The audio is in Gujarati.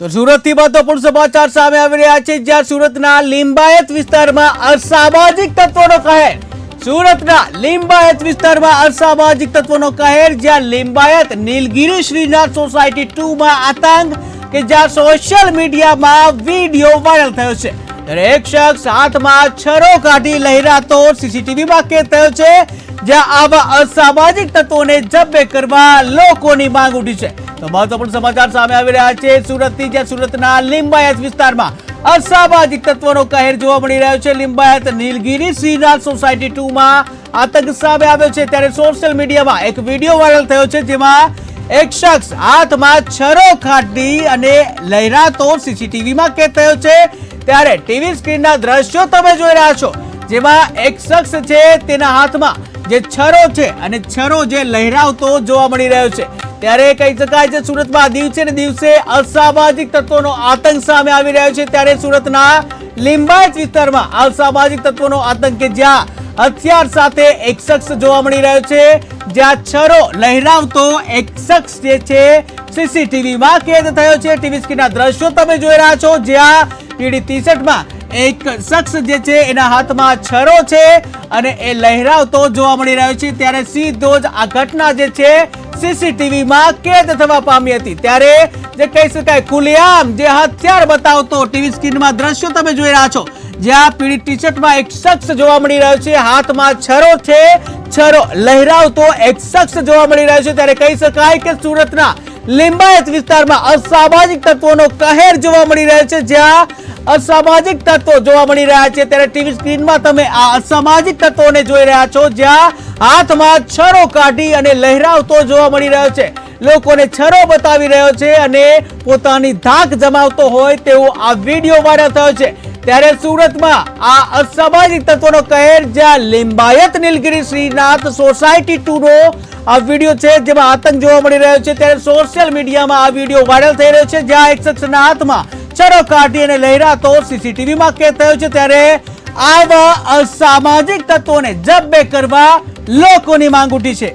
તો સુરતથી મહત્વપૂર્ણ સમાચાર સામે આવી રહ્યા છે, જ્યાં સુરતના લિંબાયત વિસ્તારમાં અસામાજિક તત્વોનો કહેર. સુરતના લિંબાયત વિસ્તારમાં અસામાજિક તત્વોનો કહેર, જ્યાં લિંબાયત નીલગિરી શ્રીનાથ સોસાયટી ટુમાં આતંક કે જ્યાં સોશિયલ મીડિયામાં વીડિયો વાયરલ થયો છે. એક શખ્સ હાથમાં છરો કાઢી લહેરાતો સીસીટીવીમાં કેદ થયો છે, જ્યાં આવા અસામાજિક તત્વોને જબ્બે કરવા લોકોની માંગ ઉઠી છે. તો મહત્વપૂર્ણ સમાચાર સામે આવી રહ્યા છે. સુરતથી જ્યાં સુરતના લિંબાયત વિસ્તારમાં અસામાજિક તત્વોનો કહેર જોવા મળી રહ્યો છે. લિંબાયત નીલગિરી શ્રીનાથ સોસાયટી ટુ માં આતંક સામે આવ્યો છે. ત્યારે સોશિયલ મીડિયામાં એક વીડિયો વાયરલ થયો છે, જેમાં એક શખ્સ હાથમાં છરો ખાટી અને લહેરાતો સીસીટીવીમાં કેદ થયો છે. ત્યારે ટીવી સ્ક્રીનના દ્રશ્યો તમે જોઈ રહ્યા છો, જેમાં એક શખ્સ છે, તેના હાથમાં જે છરો છે અને છરો જે લહેરાવતો જોવા મળી રહ્યો છે. ત્યારે કહી શકાય છે સુરતમાં દિવસે ને દિવસે અસામાજિક તત્વોનો આતંક સામે આવી રહ્યો છે. ત્યારે સુરતના લીંબાયત વિસ્તારમાં અસામાજિક તત્વોનો આતંક કે જ્યાં હથિયાર સાથે એક શખ્સ જોવા મળી રહ્યો છે. જ્યાં છરો લહેરાવતો એક શખ્સ જે છે સીસીટીવીમાં કેદ થયો છે. ટીવી સ્ક્રીનના દ્રશ્યો તમે જોઈ રહ્યા છો. જ્યાં પીડી ટી શર્ટમાં એક શખ્સ જે છે, એના હાથમાં છરો છે અને એ લહેરાવતો જોવા મળી રહ્યો છે. ત્યારે સીધો જ આ ઘટના જે છે, સીસીટીવીમાં કેદ થવા પામી હતી. ત્યારે જે કહી શકાય, ખુલ્લેઆમ જે હથિયાર બતાવતો ટીવી સ્ક્રીનમાં દ્રશ્યો તમે જોઈ રહ્યા છો. જ્યાં પીળી ટી શર્ટમાં એક શખ્સ જોવા મળી રહ્યો છે. હાથમાં છરો છે, છરો લહેરાવતો એક શખ્સ જોવા મળી રહ્યો છે. ત્યારે કહી શકાય કે સુરતના લિંબાયત વિસ્તારમાં અસામાજિક તત્વોનો કહેર જોવા મળી રહ્યો છે, જ્યાં અસામાજિક તત્વો જોવા મળી રહ્યા છે. ત્યારે ટીવી સ્ક્રીનમાં તમે આ અસામાજિક તત્વોને જોઈ રહ્યા છો. જ્યાં હાથમાં છરો કાઢી અને લહેરાવતો જોવા મળી રહ્યો છે. લોકોને છરો બતાવી રહ્યો છે અને પોતાની ધાક જમાવતો હોય તેવો આ વીડિયો વાયરલ થયો છે. ત્યારે સુરતમાં આ અસામાજિક તત્વોનો કહેર જ્યાં લિંબાયત નીલગિરી શ્રીનાથ સોસાયટી ટુ નો આ વીડિયો છે, જેમાં આતંક જોવા મળી રહ્યો છે. ત્યારે સોશિયલ મીડિયામાં આ વીડિયો વાયરલ થઈ રહ્યો છે, જ્યાં એક શખ્સના હાથમાં તસ્કરો કાઢી અને લઈ રહ્યા તો સીસીટીવીમાં કેદ થયો છે ત્યારે આવા અસામાજિક તત્વોને જબ્બે કરવા લોકોની માંગ ઉઠી છે.